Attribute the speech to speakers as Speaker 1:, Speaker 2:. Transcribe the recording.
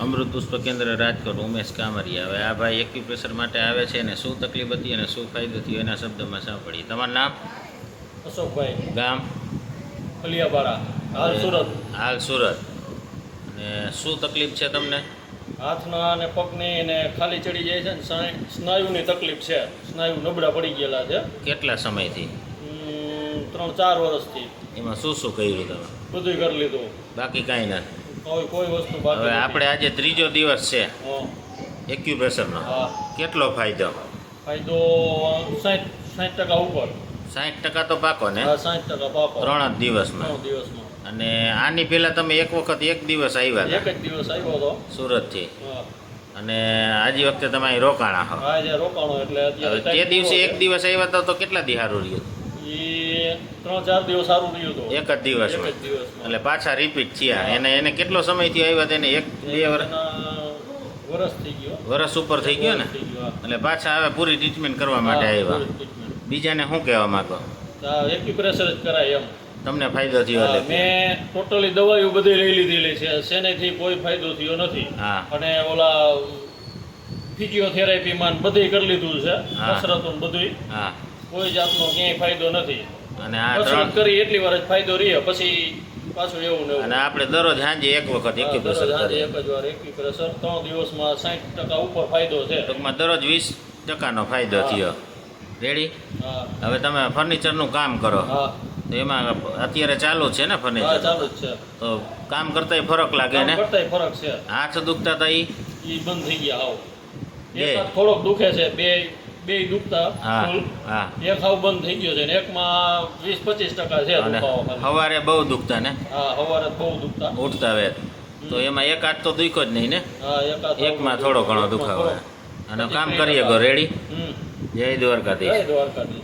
Speaker 1: અમૃત પુષ્પ કેન્દ્ર રાજકોટ ઉમેશ કામરિયા. હવે આ ભાઈ એક્યુપ્રેશર માટે આવે છે અને શું તકલીફ હતી અને શું ફાયદો થયો એના શબ્દમાં સાંભળીએ. તમારું નામ?
Speaker 2: અશોકભાઈ.
Speaker 1: ગામ?
Speaker 2: કલિયાપાડા હાલ સુરત.
Speaker 1: હાલ સુરત. અને શું તકલીફ છે તમને?
Speaker 2: હાથના અને પગની ને ખાલી ચડી જાય છે ને સ્નાયુ- સ્નાયુની તકલીફ છે. સ્નાયુ નબળા પડી ગયેલા છે.
Speaker 1: કેટલા સમયથી?
Speaker 2: ત્રણ ચાર વર્ષથી.
Speaker 1: એમાં શું શું કર્યું તમે?
Speaker 2: બધું કરી લીધું.
Speaker 1: બાકી કાંઈ નથી. હવે આપણે આજે ત્રીજો દિવસ છે. એક્યુપ્રેશરનો કેટલો ફાયદો?
Speaker 2: ફાયદો સાઠ સાઠ ટકા ઉપર.
Speaker 1: સાઠ ટકા તો પાકો ને?
Speaker 2: સાઠ ટકા પાકો.
Speaker 1: ત્રણ જ દિવસમાં.
Speaker 2: દિવસમાં.
Speaker 1: અને આની પહેલાં તમે એક વખત એક દિવસ આવ્યા
Speaker 2: એક જ દિવસ આવ્યો હતો.
Speaker 1: સુરતથી? અને આજી વખતે તમે અહીં રોકાણા હો?
Speaker 2: રોકાણો એટલે
Speaker 1: તે દિવસે એક દિવસ આવ્યા હતા તો કેટલા દિહારું રહ્યું?
Speaker 2: એ ત્રણ ચાર દિવસ સારું રહ્યું હતું.
Speaker 1: એક જ દિવસ
Speaker 2: એક જ દિવસમાં.
Speaker 1: એટલે પાછા રિપીટ થયા. એને એને કેટલો સમયથી આવ્યા હતા એને એક બે વર્ષ
Speaker 2: થઈ ગયો.
Speaker 1: વર્ષ ઉપર થઈ ગયો ને. એટલે પાછા હવે પૂરી ટ્રીટમેન્ટ કરવા માટે આવ્યા. બીજાને શું કહેવા માંગો?
Speaker 2: એક્યુપ્રેશર જ કરાય એમ.
Speaker 1: તમને ફાયદો થયો એટલે
Speaker 2: મેં ટોટલી દવાઈઓ બધી લઈ લીધેલી છે. શેનેથી કોઈ ફાયદો થયો નથી. અને ઓલા ફિઝિયોથેરાપીમાં બધી કરી લીધું છે. કસરતો ને બધુંય.
Speaker 1: હા.
Speaker 2: કોઈ જાતનો ક્યાંય ફાયદો નથી.
Speaker 1: અને આ ત્રણ
Speaker 2: કરી એટલી વાર જ ફાયદો રહ્યો પછી પાછું એવું ને
Speaker 1: અને આપણે દરરોજ સાંજે એક વખત
Speaker 2: એક
Speaker 1: એક્યુપ્રેશર
Speaker 2: સાંજે એક જ વાર એક્યુપ્રેશર ત્રણ દિવસમાં સાઠ ટકા ઉપર ફાયદો છે.
Speaker 1: ટૂંકમાં દરરોજ વીસ ટકાનો ફાયદો થયો. રેડી હવે તમે ફર્નિચરનું કામ કરો. તો એમાં અત્યારે ચાલુ છે ને ફર્નિચર
Speaker 2: ચાલુ છે.
Speaker 1: તો કામ કરતાંય ફરક લાગે ને?
Speaker 2: કરતા ફરક છે.
Speaker 1: હાથ દુખતા હતા
Speaker 2: એ બંધ થઈ ગયા આવો એ થોડોક દુખે છે બે બે દુખતા
Speaker 1: હા હા.
Speaker 2: એક હાવ બંધ થઈ ગયો છે ને એકમાં વીસ પચીસ ટકા છે
Speaker 1: અને સવારે બહુ દુખતા ને?
Speaker 2: હા સવારે બહુ દુખતા.
Speaker 1: ઉઠતા વેત તો એમાં એક હાથ તો દુખ્યો જ નહીં ને? એકમાં થોડો ઘણો દુખાવો અને કામ કરીએ. ગો રેડી જય દ્વારકાધીશ.
Speaker 2: જય દ્વારકાધીશ.